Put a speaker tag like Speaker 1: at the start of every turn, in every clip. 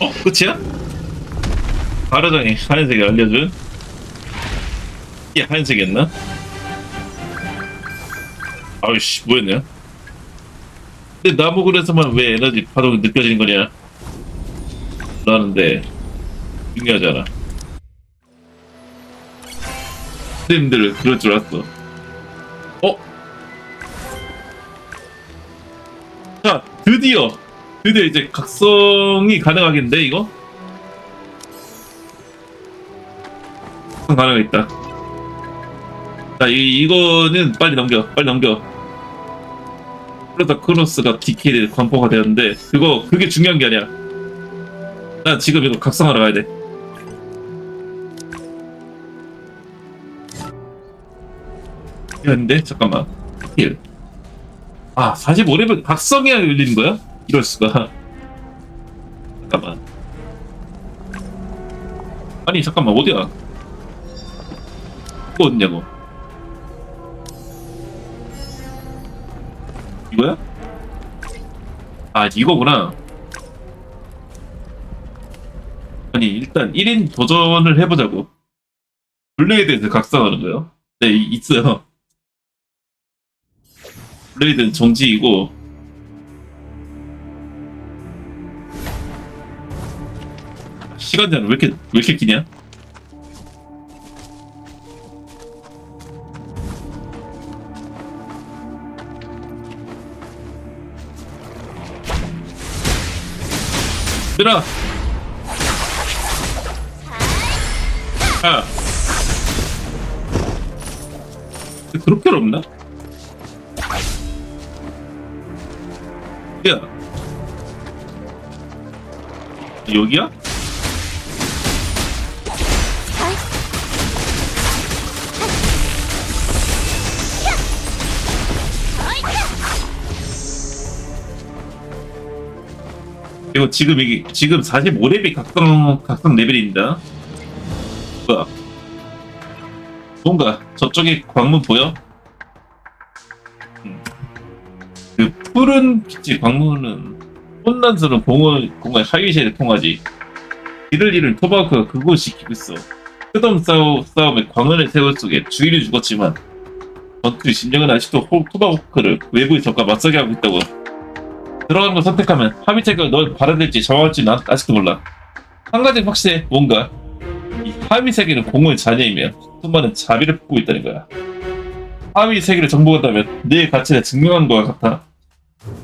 Speaker 1: 어, 끝이야? 가르장이 하얀색이 알려준? 이게 하얀색이었나? 아우씨, 뭐였냐? 근데 나무굴에서만 왜 에너지 파동이 느껴지는 거냐? 나는데 중요하잖아. 선생님들 그럴 줄 알았어. 어? 자, 드디어 드디어 이제 각성이 가능하겠는데 이거? 가능하겠다. 자, 이, 이거는 빨리 넘겨, 빨리 넘겨. 그러다 크로스가 디케이드 광포가 되었는데 그거 그게 중요한 게 아니야. 나 지금 이거 각성하러 가야 돼. 이랬는데 잠깐만. 힐. 아, 45레벨 각성해야 열리는 거야? 이럴 수가. 잠깐만. 아니, 잠깐만, 어디야? 이거 어딨냐고. 이거야? 아, 이거구나. 아니, 일단 1인 도전을 해보자고. 블레이드에서 각성하는 거요? 네, 이- 있어요. 블레이드는 정지이고 시간 제한 왜 이렇게 왜 이렇게 기냐? 얘들아 아 그렇게 어렵나? 야 여기야? 이거 지금 이게 지금 45레벨 각성 각성 레벨입니다. 뭐야? 뭔가 저쪽에 광문 보여? 음. 그 푸른 빛의 광문은 혼란스러운 공허 공허의 하위시를 통하지. 이를 잃은 토바크가 그곳을 지키고 있어. 끝없는 싸움에 광원의 세월 속에 주인이 죽었지만 전투의 심정은 아직도 호- 토바호크를 외부의 적과 맞서게 하고 있다고. 들어가는 걸 선택하면 하미책을 널 받아들일지 정할지는 아- 아직도 몰라. 한 가지 확실해, 뭔가. 이 하위 세계는 공허의 자녀이며 수많은 자비를 품고 있다는 거야. 하위 세계를 정복한다면 내 가치를 증명한 것과 같아.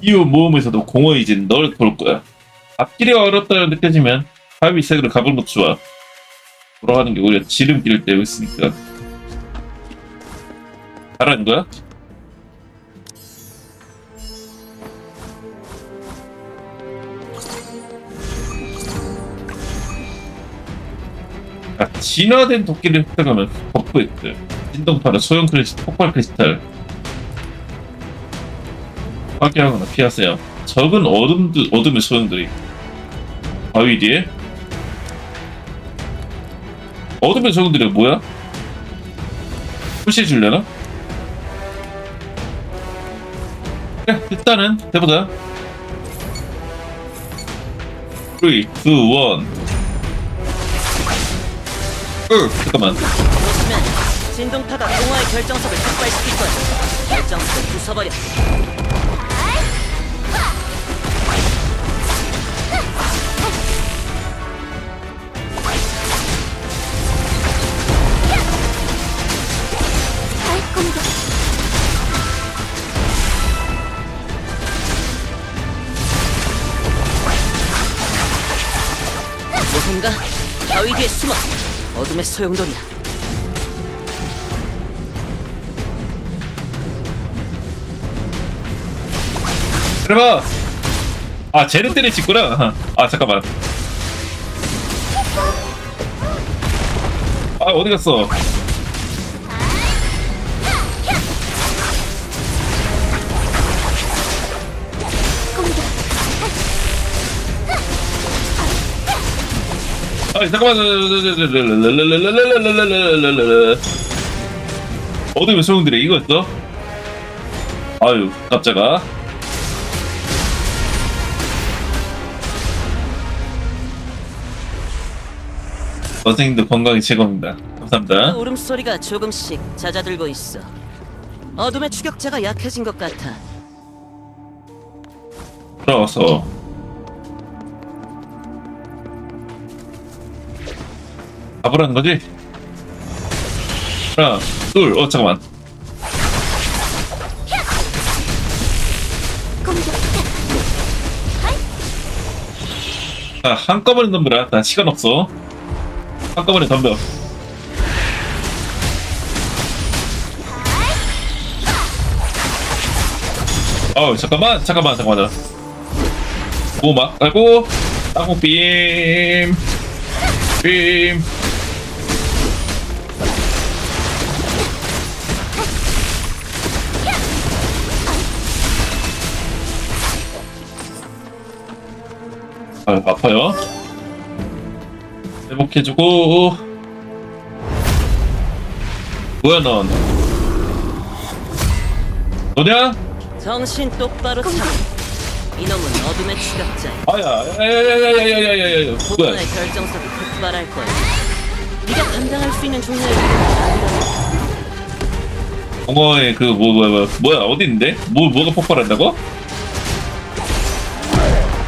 Speaker 1: 이후 모험에서도 공허해진 널 도울 거야. 앞길이 어렵다고 느껴지면 하위 세계로 가보는 것도 좋아. 돌아가는 게 오히려 지름길을 떼고 있으니까. 잘하는 거야? 아, 진화된 도끼를 획득하면 버프획득 진동파는 소형 크리스탈, 폭발 크리스탈. 파괴하거나 피하세요. 적은 어둠, 어둠의 소형들이. 바위 뒤에. 어둠의 소형들이 뭐야? 푸시해주려나? 그래 일단은 해보자. 3, 2, 1 으, 잠깐만
Speaker 2: 보시면 진동파가 공허의 결정석을 폭발시킬 거야. 결정석을 부숴버려. 누군가 바위 뒤에 숨어 어둠의 소용돌이야.
Speaker 1: 그래봐 아 쟤를 때릴 수 있구나. 아 잠깐만. 아 어디 갔어 잠깐만 어둠의 소용들이 이거였어? 아유 갑자가 선생님도 건강이 최고입니다 감사합니다
Speaker 2: 그 울음소리가 조금씩 잦아들고 있어 어둠의 추격자가 약해진 것 같아
Speaker 1: 들어가서 잡으라는 거지? 하나, 둘, 어, 잠깐만. 자, 한꺼번에 덤벼라. 나 시간 없어. 한꺼번에 덤벼. 어 잠깐만, 잠깐만, 잠깐만. 오막 깔고, 땅콩 빔. 빔. 아파요, 아파요. 회복해주고. 뭐야, 넌? 너냐?
Speaker 2: 정신 똑바로 차. 이놈은 어둠의 추격자야.
Speaker 1: 아야, 야야야야야야야. 뭐야?
Speaker 2: 의 결정석이 폭발할 거야. 네가 감당할 수 있는 종류의
Speaker 1: 공허의 그, 뭐, 뭐, 뭐, 뭐야, 어디 있는데? 뭐, 뭐가 폭발한다고?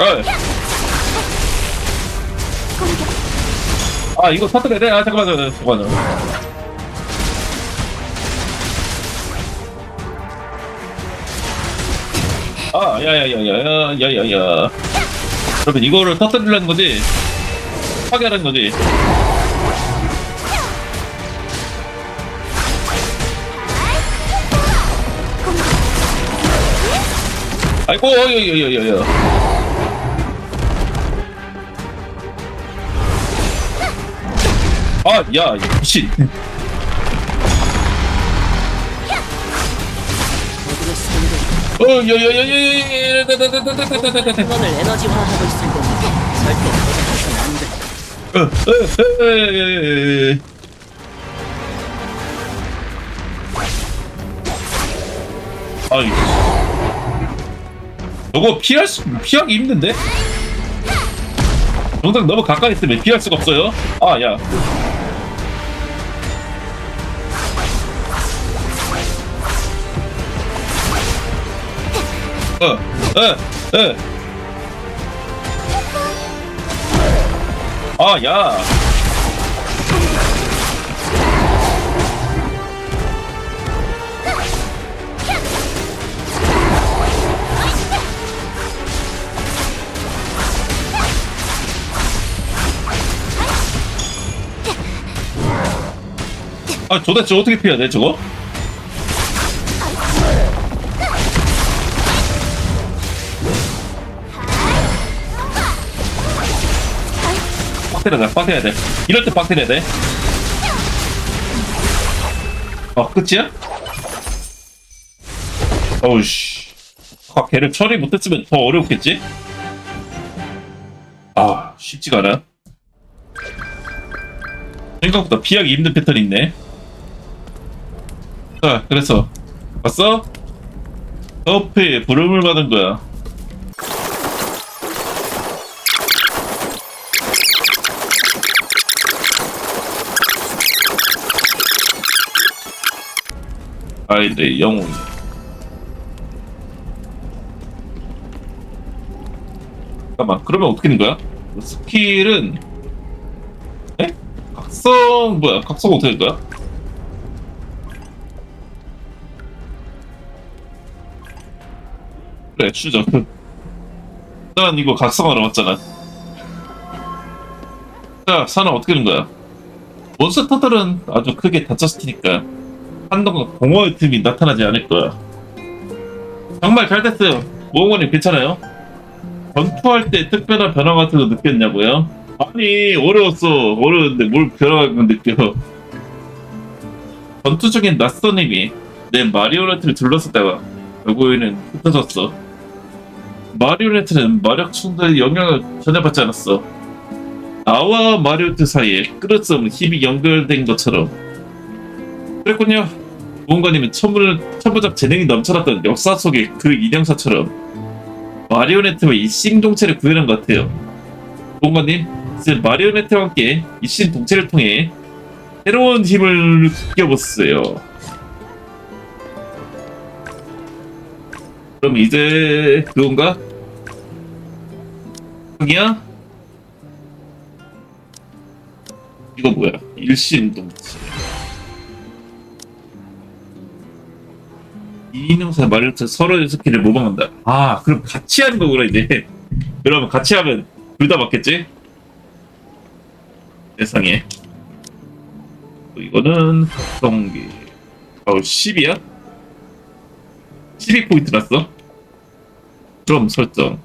Speaker 1: 아 아 이거 터뜨려야 돼? 아 잠깐만 잠깐만 아 야야야야야야야야 그러면 이거를 터뜨리려는 거지? 파괴하는 거지? 아이고 야야야야야 아, 야, 이 미친. 모두를 살리고 어, 야, 야, 야, 야, 야, 야, 야, 공간을 에너지화하고 있을 겁니다. 절대 거짓하시면 안 돼. 야, 야, 야, 아이. 저거 피할 수, 피하기 힘든데? 정작 너무 가까이 있으면 피할 수가 없어요. 아, 야. 어, 어, 어. 아, 야. 아, 도대체 어떻게 피해야 돼, 저거? 빡때려야 돼, 빡때려야 돼. 이럴 때 빡때려야 돼. 어, 끝이야? 어우씨. 아, 걔를 처리 못했으면 더 어려웠겠지? 아, 쉽지가 않아. 생각보다 피하기 힘든 패턴이 있네. 자, 그래서 봤어? 서프에 부름을 받은 거야. 아이들의 영웅. 잠깐만, 그러면 어떻게 되는 거야? 스킬은 에? 각성 뭐야? 각성 어떻게 된 거야? 그래 추적. 난 이거 각성하러 왔잖아. 자, 사나 어떻게 된 거야? 몬스터들은 아주 크게 다쳤을 테니까 한동안 공허의 틈이 나타나지 않을 거야. 정말 잘 됐어요. 모험원님 괜찮아요? 전투할 때 특별한 변화 같은 거 느꼈냐고요? 아니 어려웠어 어려운데 뭘 변화가 느껴 전투 중인 낯선 님이 내 마리오네트를 둘러쌌다가 결국에는 흩어졌어 마리오네트는 마력 충돌의 영향을 전혀 받지 않았어 나와 마리오네트 사이에 없는 힘이 연결된 것처럼 그랬군요 무언가님은 천문을 천부적 재능이 넘쳐났던 역사 속의 그 인형사처럼 마리오네트와 이 싱동체를 구현한 것 같아요 무언가님 이제 마리오네트와 함께 이신 동체를 통해 새로운 힘을 느껴봤어요. 그럼 이제 그건가? 여기야? 이거 뭐야? 일신동체. 이인용사 마리오네트 서로의 스킬을 모방한다. 아, 그럼 같이 하는 거구나 이제. 그러면 같이 하면 둘 다 맞겠지? 세상에. 또 이거는 각성기. 어, 10이야? 12포인트 났어? 그럼 설정.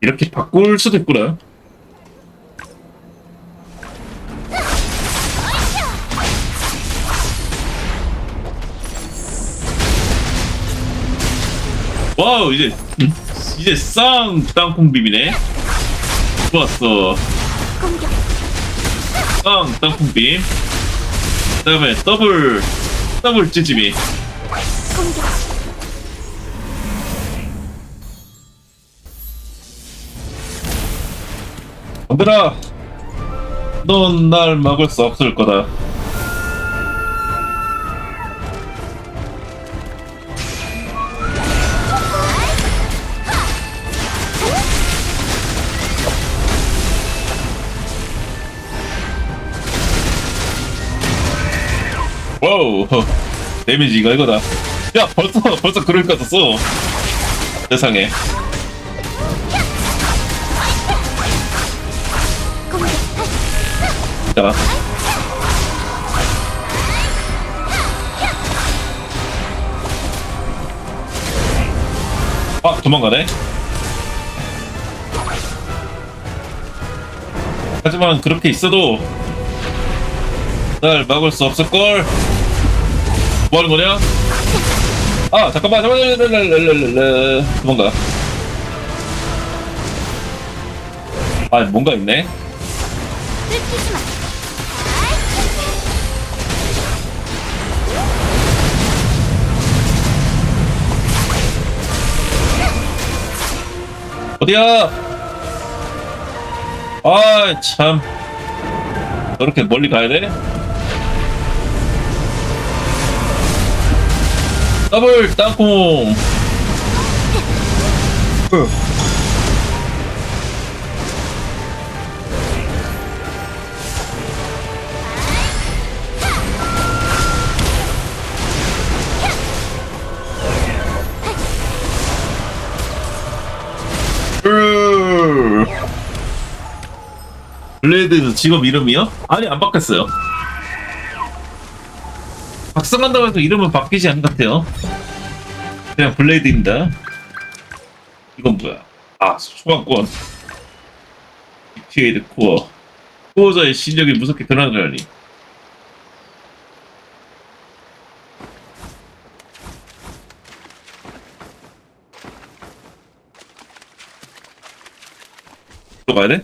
Speaker 1: 이렇게 바꿀 수도 있구나. 와우 이제 이제 쌍 땅콩 비비네. 좋았어. 쌍 땅콩 빔. 그다음에 더블 더블 찌짐이. 얘들아 넌 날 막을 수 없을 거다 와우. 데미지가 이거다. 야 벌써 벌써 그럴 것 같았어. 세상에. 자. 아 도망가네. 하지만 그렇게 있어도 날 막을 수 없을걸 뭐 하는 거냐? 아 잠깐만 잠깐만. 도망가 아 뭔가 있네 어디야? 아, 참. 저렇게 멀리 가야 돼? 더블 땅콩. 으. 블레이드 직업 이름이요? 아니 안 바뀌었어요. 박성한다고 해서 이름은 바뀌지 않은 것 같아요. 그냥 블레이드입니다. 이건 뭐야? 아 소방권. 디케이드 코어. 수호자의 실력이 무섭게 드러나다니. 또 가야 돼?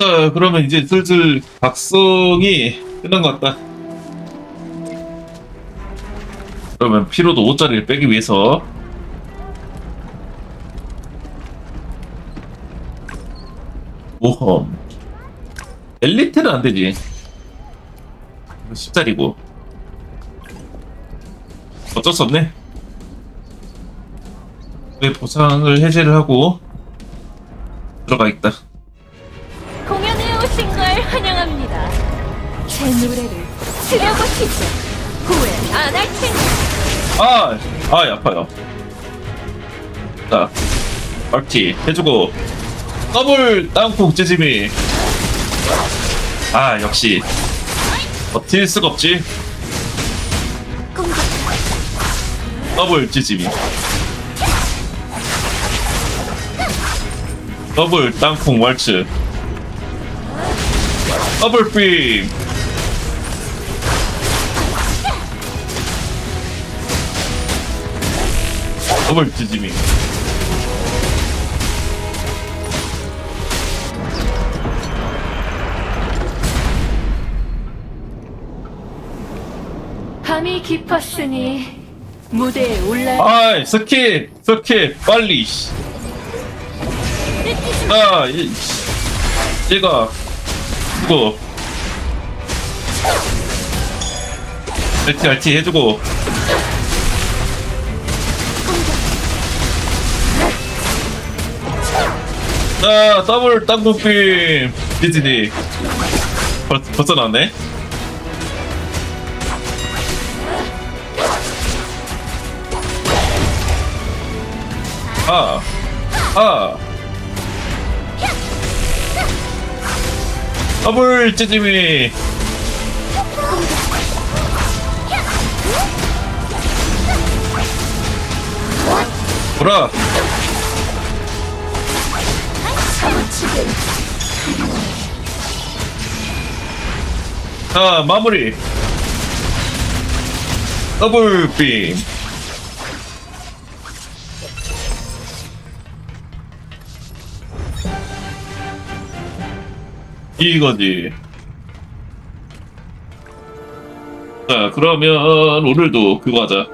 Speaker 1: 자, 그러면 이제 슬슬 각성이 끝난 것 같다. 그러면 피로도 5짜리를 빼기 위해서 모험 엘리트는 안 되지. 10짜리고 어쩔 수 없네. 내 보상을 해제를 하고 들어가겠다.
Speaker 3: 제 노래를 들려보시죠. 후회 안 할 테니.
Speaker 1: 아, 아, 아파요. 자, 멀티 해주고 더블 땅콩 찌짐이. 아, 역시 버틸 수가 없지.
Speaker 3: 공격
Speaker 1: 더블 찌짐이. 더블 땅콩 왈츠. 더블 빔. 더블 뒤짐이.
Speaker 3: 밤이 깊었으니 무대에 올라
Speaker 1: 아이 스킵 스킵 빨리. 아 이, 씨. 얘가 누구? 알티 알티 해주고. 아 더블 땅콩빔 디즈니 벌, 벌써 나왔네 아, 아. 더블 찌짐이. 보라. 자, 마무리. 더블 빔. 이거지. 자, 그러면 오늘도 그거 하자.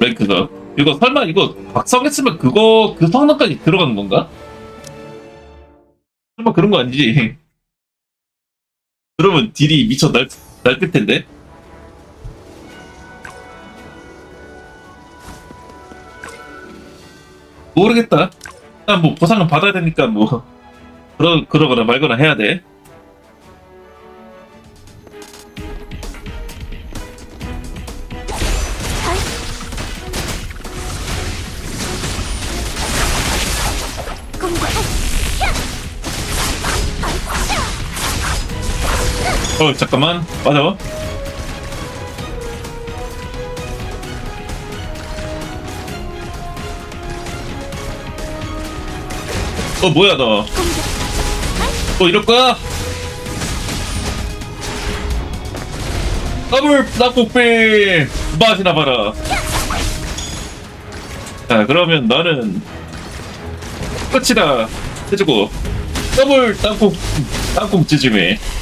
Speaker 1: 랭크가. 이거 설마 이거 박성했으면 그거 그 성능까지 들어가는 건가? 설마 그런 거 아니지? 그러면 딜이 미쳐 날, 날뛸 텐데. 모르겠다. 일단 뭐 보상은 받아야 되니까 뭐 그러 그러거나 말거나 해야 돼. 어 잠깐만 맞아. 어 뭐야 너? 어 이럴 거야? 더블 낙곡빔 맛이나 봐라. 자 그러면 나는 끝이다 해주고 더블 땅콩 땅콩 찌짐이 어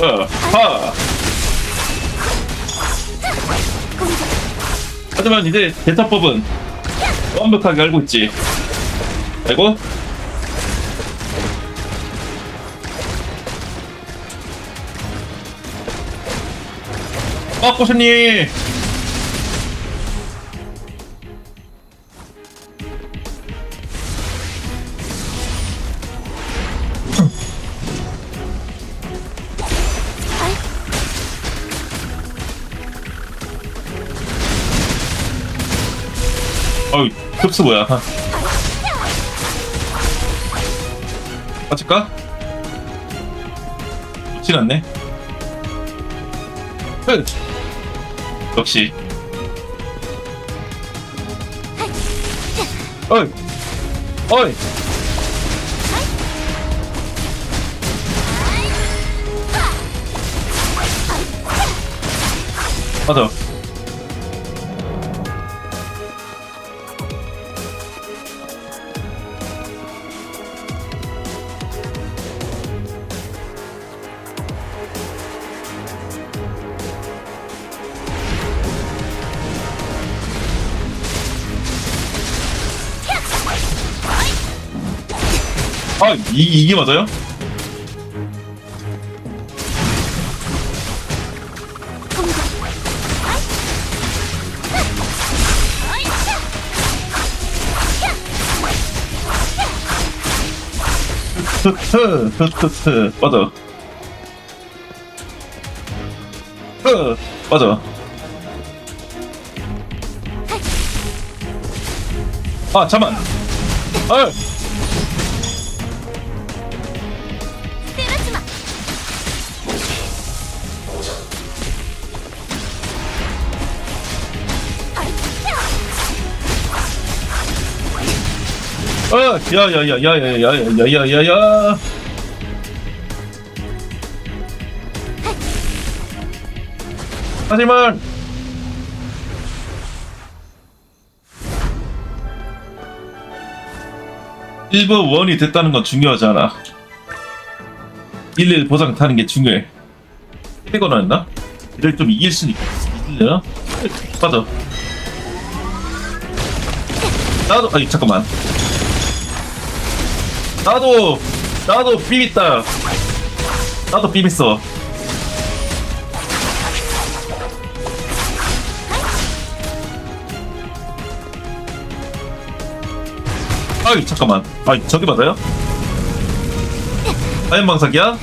Speaker 1: 하. 하지만 이제 대타법은 완벽하게 알고 있지. 알고? 아 꼬셔님 흡수 뭐야? 빠질까? 좋진 않네. 끝! 역시. 어이! 어이! 맞아 이, 이게 맞아요? 흐흐 흐흐흐 맞아. 흐 맞아. 아 잠만. 아 아, 야야야야야야야야야야야. 하지만 일부 원이 됐다는 건 중요하지 않아. 일일 보상 타는 게 중요해. 때거나 했나? 이를 좀 이길 수는 있으려나? 맞아. 나도 아니 잠깐만. 나도 나도 비비다. 나도 비볐어. 아이 잠깐만. 아이 저기 맞아요? 아연 방사기야?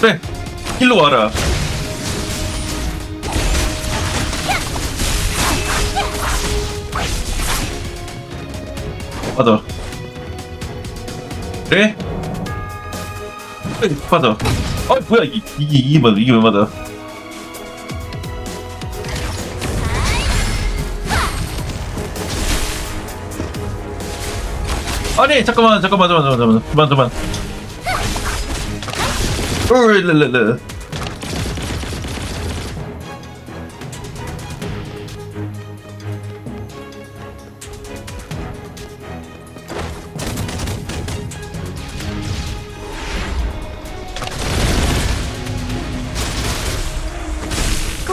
Speaker 1: 그래 일로 와라. 맞아. 그래? 에이, 맞아. 아 뭐야 이, 이게 이게 맞아 이게 왜 맞아? 아니 잠깐만 잠깐만 잠깐만 잠깐만 잠깐만 잠깐만. 으르르르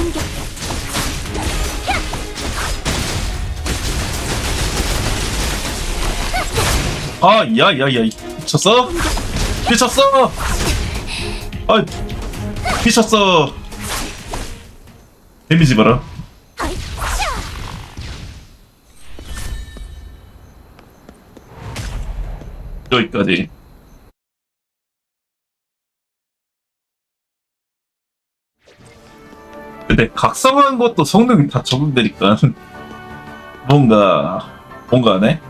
Speaker 3: 공격.
Speaker 1: 아, 야, 야, 야, 미쳤어? 미쳤어! 아, 미쳤어! 데미지 봐라. 여기까지. 근데 각성한 것도 성능이 다 적응되니까 뭔가 뭔가 하네.